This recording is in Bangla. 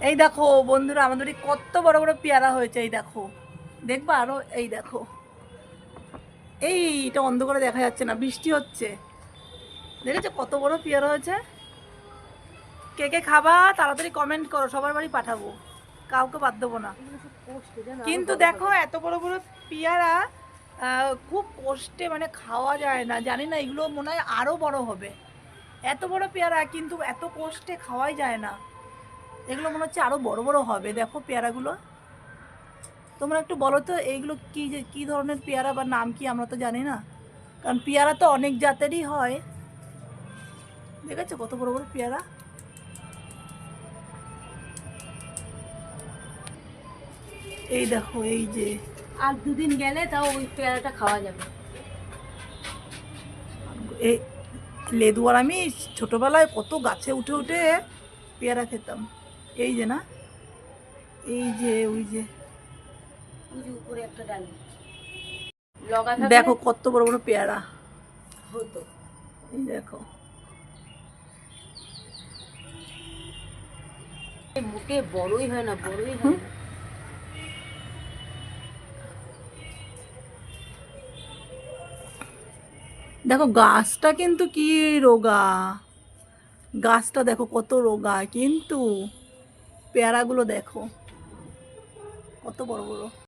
এই দেখো বন্ধুরা আমাদের কত বড় বড় পেয়ারা হয়েছে এই দেখো। দেখবা আরও? এই দেখো। এই এটা অন্ধকারে দেখা যাচ্ছে না বৃষ্টি হচ্ছে। দেখেছ কত বড় পেয়ারা হয়েছে? কে কে খাবা তাড়াতাড়ি কমেন্ট করো সবার বাড়ি পাঠাবো। কাউকে বাদ দেবো না। কিন্তু দেখো এত বড় বড় পেয়ারা আহ, খুব কষ্টে মানে খাওয়া যায় না। জানি না এগুলো মনে হয় আরও বড় হবে। এত বড় পেয়ারা কিন্তু এত কষ্টে খাওয়াই যায় না। এগুলো মনে হচ্ছে আরও বড় বড় হবে দেখো পেয়ারাগুলো। তোমরা একটু বলো তো এইগুলো কী যে কী ধরনের পেয়ারা বা নাম কি আমরা তো জানি না। কারণ পেয়ারা তো অনেক জাতেরই হয়। দেখেছ কত বড় বড় পেয়ারা? এই দেখো এই যে। আর দুদিন গেলে তাও ওই পেয়ারাটা খাওয়া যাবে। এই লেদু আর আমি ছোটোবেলায় কত গাছে উঠে উঠে পেয়ারা খেতাম। এই যে না এই যে ওই যে। ওই যে উপরে একটা ডাল। দেখো কত বড় বড় পেয়ারা। হতো। এই দেখো। মোটে বড়ই হয় না বড়ই হয়। দেখো গাছটা কিন্তু কি রোগা। গাছটা দেখো কত রোগা কিন্তু। পেয়ারাগুলো দেখো। কত বড় বড়।